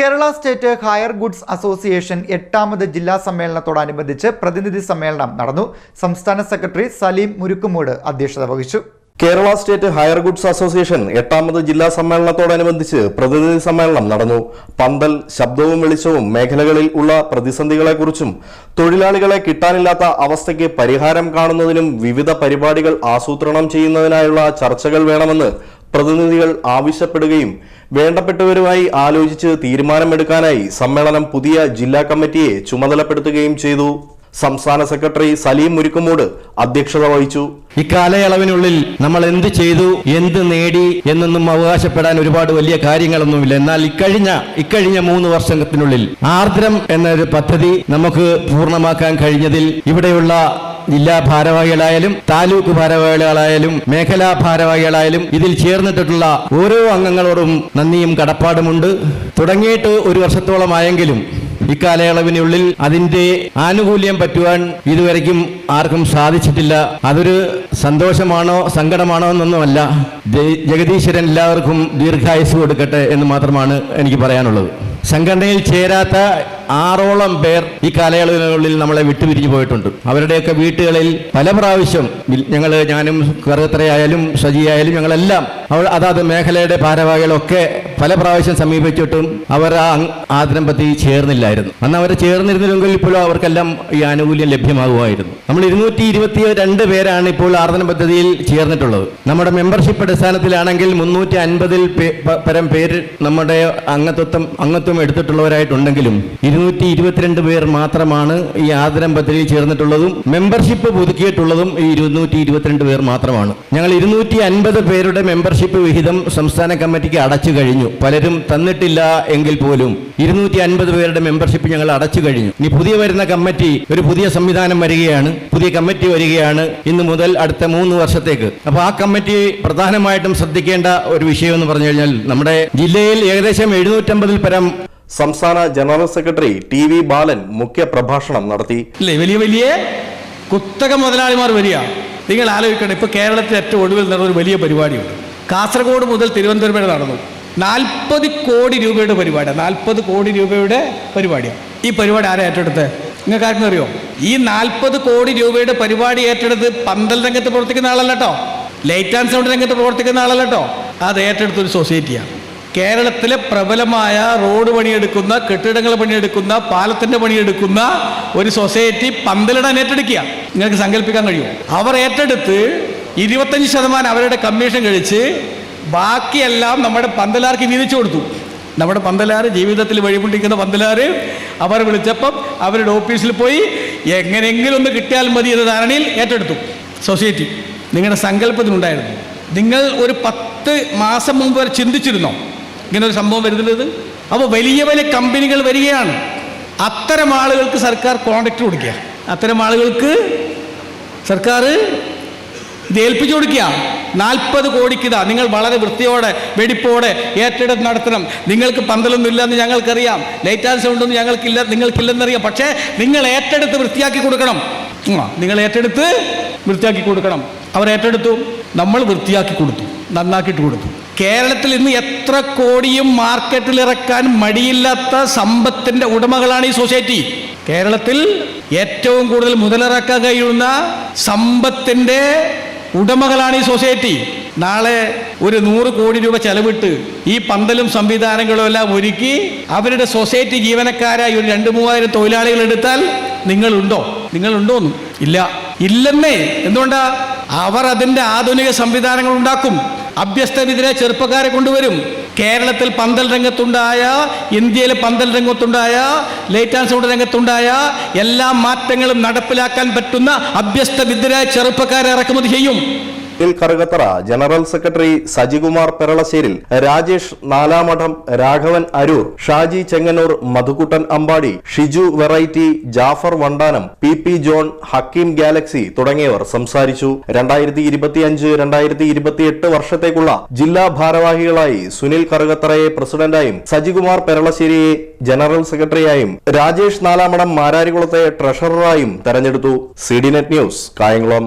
Kerala state hire goods association എട്ടാമത് ജില്ലാ സമ്മേളനത്തോടനുബന്ധിച്ച് പ്രതിനിധി സമ്മേളനം നടന്നു. സംസ്ഥാന സെക്രട്ടറി സലീം മുരുക്കുമൂട് അധ്യക്ഷത വഹിച്ചു. Kerala state hire goods association എട്ടാമത് ജില്ലാ സമ്മേളനത്തോടനുബന്ധിച്ച് പ്രതിനിധി സമ്മേളനം നടന്നു. പന്തൽ ശബ്ദവും വെളിച്ചവും മേഖലകളിൽ ഉള്ള പ്രതിസന്ധികളെക്കുറിച്ചും തൊഴിലാളികളെ കിട്ടാനില്ലാത്ത അവസ്ഥയ്ക്ക് പരിഹാരം കാണുന്നതിനും വിവിധ പരിപാടികൾ ആസൂത്രണം ചെയ്യുന്നതിനായുള്ള ചർച്ചകൾ വേണമെന്ന് പ്രതിനിധികൾ ആവശ്യപ്പെടുകയും വേണ്ടപ്പെട്ടവരുമായി ആലോചിച്ച് തീരുമാനമെടുക്കാനായി സമ്മേളനം പുതിയ ജില്ലാ കമ്മിറ്റിയെ ചുമതലപ്പെടുത്തുകയും ചെയ്തു. സംസ്ഥാന സെക്രട്ടറി സലീം മുരിക്കുമോട് അധ്യക്ഷത വഹിച്ചു. ഇക്കാലയളവിനുള്ളിൽ നമ്മൾ എന്ത് ചെയ്തു എന്ത് നേടി എന്നൊന്നും അവകാശപ്പെടാൻ ഒരുപാട് വലിയ കാര്യങ്ങളൊന്നുമില്ല. എന്നാൽ ഇക്കഴിഞ്ഞ ഇക്കഴിഞ്ഞ മൂന്ന് വർഷത്തിനുള്ളിൽ ആർദ്രം എന്നൊരു പദ്ധതി നമുക്ക് പൂർണമാക്കാൻ കഴിഞ്ഞതിൽ ഇവിടെയുള്ള ജില്ലാ ഭാരവാഹികളായാലും താലൂക്ക് ഭാരവാഹികളായാലും മേഖലാ ഭാരവാഹികളായാലും ഇതിൽ ചേർന്നിട്ടുള്ള ഓരോ അംഗങ്ങളോടും നന്ദിയും കടപ്പാടുമുണ്ട്. തുടങ്ങിയിട്ട് ഒരു വർഷത്തോളമായെങ്കിലും ഇക്കാലയളവിനുള്ളിൽ അതിന്റെ ആനുകൂല്യം പറ്റുവാൻ ഇതുവരെയ്ക്കും ആർക്കും സാധിച്ചിട്ടില്ല. അതൊരു സന്തോഷമാണോ സങ്കടമാണോ എന്നൊന്നുമല്ല. ജഗദീശ്വരൻ എല്ലാവർക്കും ദീർഘായുസ് കൊടുക്കട്ടെ എന്ന് മാത്രമാണ് എനിക്ക് പറയാനുള്ളത്. സംഘടനയിൽ ചേരാത്ത ആറോളം പേർ ഈ കാലയളവിനുള്ളിൽ നമ്മളെ വിട്ടുപിരിഞ്ഞു പോയിട്ടുണ്ട്. അവരുടെയൊക്കെ വീട്ടുകളിൽ പല പ്രാവശ്യം ഞങ്ങൾ ഞാനും കറുത്തറയായാലും സജിയായാലും ഞങ്ങളെല്ലാം അവൾ അതാത് മേഖലയുടെ ഭാരവാഹികളൊക്കെ പല പ്രാവശ്യം സമീപിച്ചിട്ടും അവർ ആ പറ്റി ചേർന്നില്ലായിരുന്നു. അന്ന് അവർ ചേർന്നിരുന്നില്ലെങ്കിൽ ഇപ്പോഴും അവർക്കെല്ലാം ഈ ആനുകൂല്യം ലഭ്യമാകുമായിരുന്നു. നമ്മൾ ഇരുന്നൂറ്റി ഇരുപത്തി രണ്ട് പേരാണ് ഇപ്പോൾ ആർദ്രം പദ്ധതിയിൽ ചേർന്നിട്ടുള്ളത്. നമ്മുടെ മെമ്പർഷിപ്പ് അടിസ്ഥാനത്തിലാണെങ്കിൽ മുന്നൂറ്റി അൻപതിൽ പരം പേര് നമ്മുടെ അംഗത്വം അംഗത്വം എടുത്തിട്ടുള്ളവരായിട്ടുണ്ടെങ്കിലും ഇരുന്നൂറ്റി ഇരുപത്തിരണ്ട് പേർ മാത്രമാണ് ഈ ആദരം പദ്ധതിയിൽ ചേർന്നിട്ടുള്ളതും മെമ്പർഷിപ്പ് പുതുക്കിയിട്ടുള്ളതും ഈ ഇരുന്നൂറ്റി ഇരുപത്തിരണ്ട് പേർ മാത്രമാണ്. ഞങ്ങൾ ഇരുന്നൂറ്റി അൻപത് പേരുടെ മെമ്പർഷിപ്പ് വിഹിതം സംസ്ഥാന കമ്മിറ്റിക്ക് അടച്ചു കഴിഞ്ഞു. പലരും തന്നിട്ടില്ല എങ്കിൽ പോലും ഇരുന്നൂറ്റി അൻപത് പേരുടെ മെമ്പർഷിപ്പ് ഞങ്ങൾ അടച്ചു കഴിഞ്ഞു. ഇനി പുതിയ വരുന്ന കമ്മിറ്റി ഒരു പുതിയ സംവിധാനം വരികയാണ്. പുതിയ കമ്മിറ്റി വരികയാണ് ഇന്ന് മുതൽ അടുത്ത മൂന്ന് വർഷത്തേക്ക്. അപ്പോൾ ആ കമ്മിറ്റി പ്രധാനമായിട്ടും ശ്രദ്ധിക്കേണ്ട ഒരു വിഷയം എന്ന് പറഞ്ഞു കഴിഞ്ഞാൽ നമ്മുടെ ജില്ലയിൽ ഏകദേശം എഴുന്നൂറ്റമ്പതിൽ പരം സംസ്ഥാന general secretary T V Balan മുഖ്യ പ്രഭാഷണം നടത്തി. വലിയ വലിയ കുത്തക മുതലാളിമാർ വരിക. നിങ്ങൾ ആലോചിക്കണം ഇപ്പോൾ കേരളത്തിൽ ഏറ്റവും ഒടുവിൽ നടന്ന ഒരു വലിയ പരിപാടിയുണ്ട്. കാസർഗോഡ് മുതൽ തിരുവനന്തപുരം വരെ നടന്നു. നാൽപ്പത് കോടി രൂപയുടെ പരിപാടിയാണ് നാൽപ്പത് കോടി രൂപയുടെ പരിപാടിയാണ് ഈ പരിപാടി ആരാ ഏറ്റെടുത്ത് നിങ്ങൾക്ക് ആർക്കും അറിയോ? ഈ നാൽപ്പത് കോടി രൂപയുടെ പരിപാടി ഏറ്റെടുത്ത് പന്തൽ രംഗത്ത് പ്രവർത്തിക്കുന്ന ആളല്ല ലൈറ്റ് ആൻഡ് സൗണ്ട് രംഗത്ത് പ്രവർത്തിക്കുന്ന ആളല്ല അത് ഏറ്റെടുത്ത ഒരു സൊസൈറ്റിയാണ് കേരളത്തിലെ പ്രബലമായ റോഡ് പണിയെടുക്കുന്ന കെട്ടിടങ്ങൾ പണിയെടുക്കുന്ന പാലത്തിന്റെ പണിയെടുക്കുന്ന ഒരു സൊസൈറ്റി പന്തലിടാൻ ഏറ്റെടുക്കുക നിങ്ങൾക്ക് സങ്കല്പിക്കാൻ കഴിയുമോ? അവർ ഏറ്റെടുത്ത് ഇരുപത്തഞ്ച് ശതമാനം അവരുടെ കമ്മീഷൻ കഴിച്ച് ബാക്കിയെല്ലാം നമ്മുടെ പന്തലാർക്ക് വീതിച്ചു കൊടുത്തു. നമ്മുടെ പന്തലാർ ജീവിതത്തിൽ വഴിമുട്ടിക്കുന്ന പന്തലാർ അവർ വിളിച്ചപ്പം അവരുടെ ഓഫീസിൽ പോയി എങ്ങനെയെങ്കിലും ഒന്ന് കിട്ടിയാൽ മതി എന്ന ധാരണയിൽ ഏറ്റെടുത്തു. സൊസൈറ്റി നിങ്ങളുടെ സങ്കല്പത്തിനുണ്ടായിരുന്നു. നിങ്ങൾ ഒരു പത്ത് മാസം മുമ്പ് വരെ ചിന്തിച്ചിരുന്നോ? ഇങ്ങനെ ഒരു സംഭവം വരുന്നത് അപ്പോൾ വലിയ വലിയ കമ്പനികൾ വരികയാണ്. അത്തരം ആളുകൾക്ക് സർക്കാർ കോൺട്രാക്ട് കൊടുക്കുക. അത്തരം ആളുകൾക്ക് സർക്കാർ ഇത് ഏൽപ്പിച്ചു കൊടുക്കുക. നാൽപ്പത് കോടിക്കിതാ. നിങ്ങൾ വളരെ വൃത്തിയോടെ വെടിപ്പോടെ ഏറ്റെടുത്ത് നടത്തണം. നിങ്ങൾക്ക് പന്തലൊന്നും ഇല്ലെന്ന് ഞങ്ങൾക്കറിയാം. ലൈറ്റ് ആൻഡ് ഉണ്ടെന്ന് ഞങ്ങൾക്കില്ല നിങ്ങൾക്കില്ലെന്നറിയാം. പക്ഷേ നിങ്ങൾ ഏറ്റെടുത്ത് വൃത്തിയാക്കി കൊടുക്കണം. നിങ്ങൾ ഏറ്റെടുത്ത് വൃത്തിയാക്കി കൊടുക്കണം. അവർ ഏറ്റെടുത്തു. നമ്മൾ വൃത്തിയാക്കി കൊടുത്തു. നന്നാക്കിയിട്ട് കൊടുത്തു. കേരളത്തിൽ ഇന്ന് എത്ര കോടിയും മാർക്കറ്റിൽ ഇറക്കാൻ മടിയില്ലാത്ത സമ്പത്തിന്റെ ഉടമകളാണ് ഈ സൊസൈറ്റി കേരളത്തിൽ ഏറ്റവും കൂടുതൽ മുതലിറക്കാൻ കഴിയുന്ന സമ്പത്തിന്റെ ഉടമകളാണ് ഈ സൊസൈറ്റി. നാളെ ഒരു നൂറ് കോടി രൂപ ചെലവിട്ട് ഈ പന്തലും സംവിധാനങ്ങളും എല്ലാം ഒരുക്കി അവരുടെ സൊസൈറ്റി ജീവനക്കാരായി ഒരു രണ്ട് മൂവായിരം തൊഴിലാളികൾ എടുത്താൽ നിങ്ങളുണ്ടോ? നിങ്ങളുണ്ടോന്നും ഇല്ല. ഇല്ലെന്നേ. എന്തുകൊണ്ടാ? അവർ അതിന്റെ ആധുനിക സംവിധാനങ്ങൾ ഉണ്ടാക്കും. അഭ്യസ്തവിദ്യരെ ചെറുപ്പക്കാരെ കൊണ്ടുവരും. കേരളത്തിൽ പന്തൽ രംഗത്തുണ്ടായ ഇന്ത്യയിൽ പന്തൽ രംഗത്തുണ്ടായ ലൈറ്റ് ആൻഡ് സൗണ്ട് രംഗത്തുണ്ടായ എല്ലാ മാറ്റങ്ങളും നടപ്പിലാക്കാൻ പറ്റുന്ന അഭ്യസ്ത വിദ്യരായ ചെറുപ്പക്കാരെ ഇറക്കുമതി ചെയ്യും. ഇതിൽ Karukathara general secretary Sajikumar പെരളശ്ശേരിൽ Rajesh Nalamadam Raghavan Aroor Shaji Chengannur Madhukuttan Ambadi Shiju variety Jafar Vandanam P P John Hakeem Galaxy തുടങ്ങിയവർ സംസാരിച്ചു. രണ്ടായിരത്തി ഇരുപത്തിയഞ്ച് രണ്ടായിരത്തി ഇരുപത്തിയെട്ട് വർഷത്തേക്കുള്ള ജില്ലാ ഭാരവാഹികളായി സുനിൽ കറുകത്തറയെ പ്രസിഡന്റായും സജികുമാർ പെരളശ്ശേരിയെ ജനറൽ സെക്രട്ടറിയായും രാജേഷ് നാലാമഠം മാരാരികുളത്തെ ട്രഷററായും തെരഞ്ഞെടുത്തു. C news Kayamkulam.